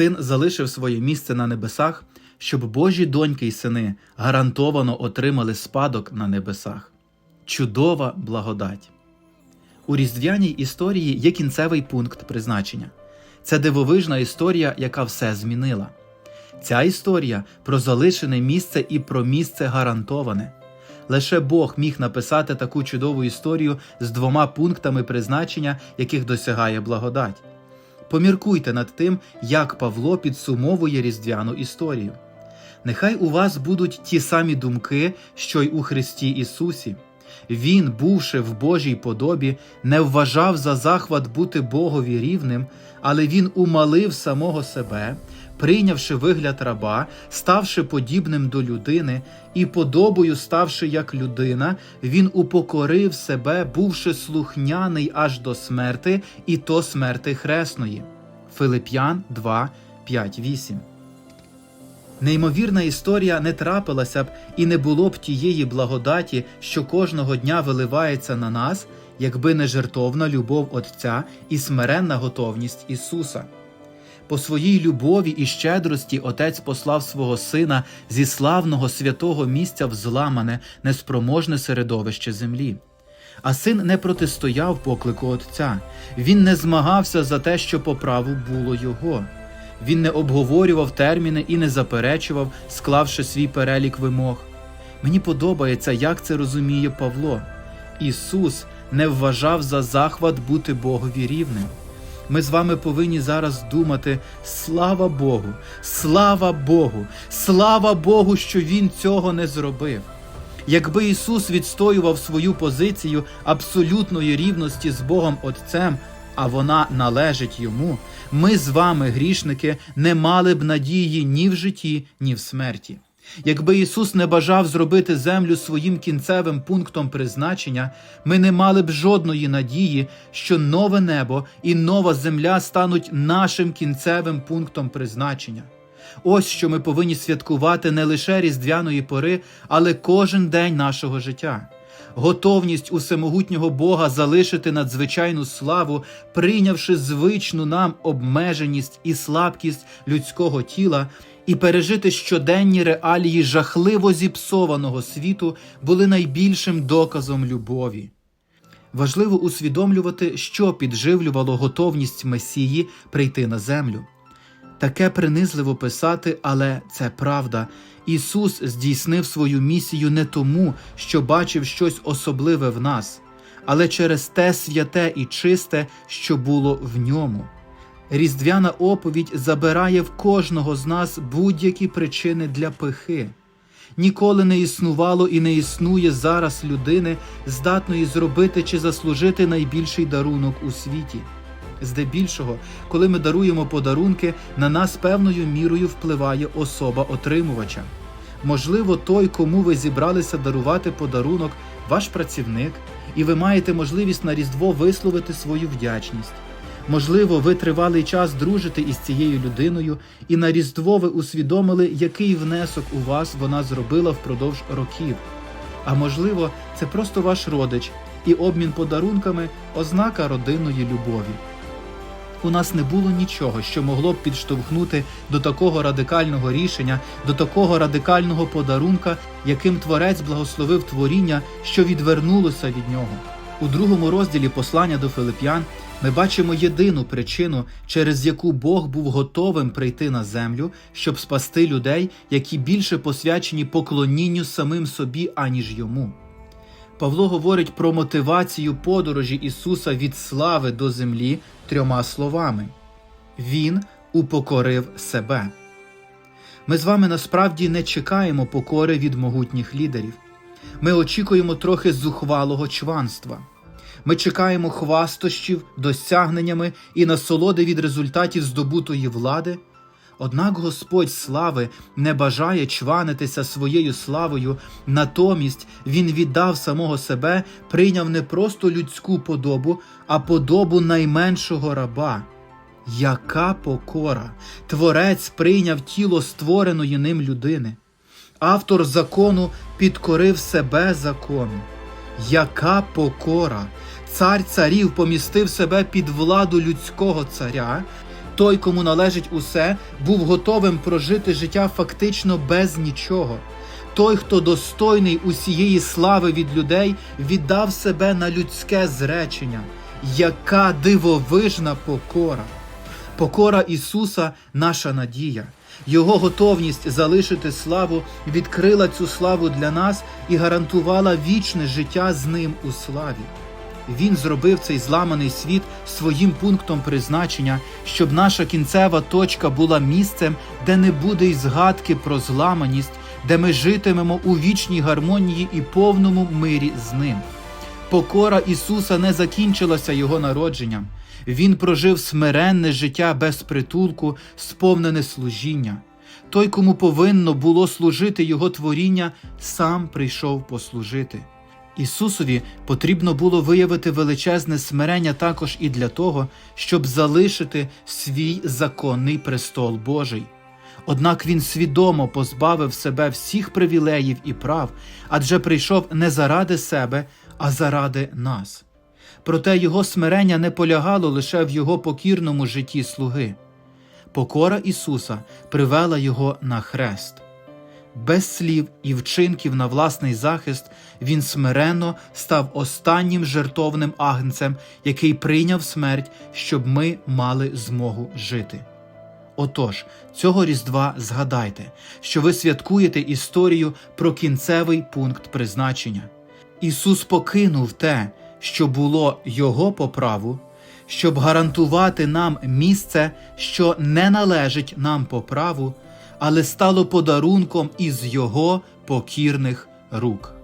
Син залишив своє місце на небесах, щоб Божі доньки й сини гарантовано отримали спадок на небесах. Чудова благодать! У різдвяній історії є кінцевий пункт призначення. Це дивовижна історія, яка все змінила. Ця історія про залишене місце і про місце гарантоване. Лише Бог міг написати таку чудову історію з двома пунктами призначення, яких досягає благодать. Поміркуйте над тим, як Павло підсумовує різдвяну історію. Нехай у вас будуть ті самі думки, що й у Христі Ісусі. Він, бувши в Божій подобі, не вважав за захват бути Богові рівним, але він умалив самого себе, прийнявши вигляд раба, ставши подібним до людини, і подобою ставши як людина, він упокорив себе, бувши слухняний аж до смерти, і то смерти хресної. Филип'ян 2, 5, 8 Неймовірна історія не трапилася б і не було б тієї благодаті, що кожного дня виливається на нас, якби не жертовна любов Отця і смиренна готовність Ісуса. По своїй любові і щедрості Отець послав свого Сина зі славного святого місця в зламане, неспроможне середовище землі. А син не протистояв поклику Отця, він не змагався за те, що по праву було його. Він не обговорював терміни і не заперечував, склавши свій перелік вимог. Мені подобається, як це розуміє Павло. Ісус не вважав за захват бути Богові рівним. Ми з вами повинні зараз думати: слава Богу, слава Богу, слава Богу, що Він цього не зробив. Якби Ісус відстоював свою позицію абсолютної рівності з Богом Отцем, а вона належить йому, ми з вами, грішники, не мали б надії ні в житті, ні в смерті. Якби Ісус не бажав зробити землю своїм кінцевим пунктом призначення, ми не мали б жодної надії, що нове небо і нова земля стануть нашим кінцевим пунктом призначення. Ось що ми повинні святкувати не лише різдвяної пори, але кожен день нашого життя. Готовність усемогутнього Бога залишити надзвичайну славу, прийнявши звичну нам обмеженість і слабкість людського тіла, і пережити щоденні реалії жахливо зіпсованого світу, були найбільшим доказом любові. Важливо усвідомлювати, що підживлювало готовність Месії прийти на землю. Таке принизливо писати, але це правда. Ісус здійснив свою місію не тому, що бачив щось особливе в нас, але через те святе і чисте, що було в ньому. Різдвяна оповідь забирає в кожного з нас будь-які причини для пихи. Ніколи не існувало і не існує зараз людини, здатної зробити чи заслужити найбільший дарунок у світі. Здебільшого, коли ми даруємо подарунки, на нас певною мірою впливає особа отримувача. Можливо, той, кому ви зібралися дарувати подарунок, ваш працівник, і ви маєте можливість на Різдво висловити свою вдячність. Можливо, ви тривалий час дружите із цією людиною, і на Різдво ви усвідомили, який внесок у вас вона зробила впродовж років. А можливо, це просто ваш родич, і обмін подарунками ознака родинної любові. У нас не було нічого, що могло б підштовхнути до такого радикального рішення, до такого радикального подарунка, яким Творець благословив творіння, що відвернулося від нього. У другому розділі послання до Филип'ян ми бачимо єдину причину, через яку Бог був готовим прийти на землю, щоб спасти людей, які більше посвячені поклонінню самим собі, аніж йому. Павло говорить про мотивацію подорожі Ісуса від слави до землі трьома словами: Він упокорив себе. Ми з вами насправді не чекаємо покори від могутніх лідерів. Ми очікуємо трохи зухвалого чванства. Ми чекаємо хвастощів, досягненнями і насолоди від результатів здобутої влади. Однак Господь слави не бажає чванитися своєю славою, натомість Він віддав самого себе, прийняв не просто людську подобу, а подобу найменшого раба. Яка покора! Творець прийняв тіло створеної ним людини. Автор закону підкорив себе закону. Яка покора! Цар царів помістив себе під владу людського царя Той, кому належить усе, був готовим прожити життя фактично без нічого. Той, хто достойний усієї слави від людей, віддав себе на людське зречення. Яка дивовижна покора! Покора Ісуса наша надія. Його готовність залишити славу відкрила цю славу для нас і гарантувала вічне життя з ним у славі. Він зробив цей зламаний світ своїм пунктом призначення, щоб наша кінцева точка була місцем, де не буде й згадки про зламаність, де ми житимемо у вічній гармонії і повному мирі з ним. Покора Ісуса не закінчилася Його народженням. Він прожив смиренне життя без притулку, сповнене служіння. Той, кому повинно було служити Його творіння, сам прийшов послужити. Ісусові потрібно було виявити величезне смирення також і для того, щоб залишити свій законний престол Божий. Однак він свідомо позбавив себе всіх привілеїв і прав, адже прийшов не заради себе, а заради нас. Проте його смирення не полягало лише в його покірному житті слуги. Покора Ісуса привела його на хрест. Без слів і вчинків на власний захист він смиренно став останнім жертовним агнцем, який прийняв смерть, щоб ми мали змогу жити. Отож, цього Різдва згадайте, що ви святкуєте історію про кінцевий пункт призначення. Ісус покинув те, що було Його по праву, щоб гарантувати нам місце, що не належить нам по праву, але стало подарунком із Його покірних рук.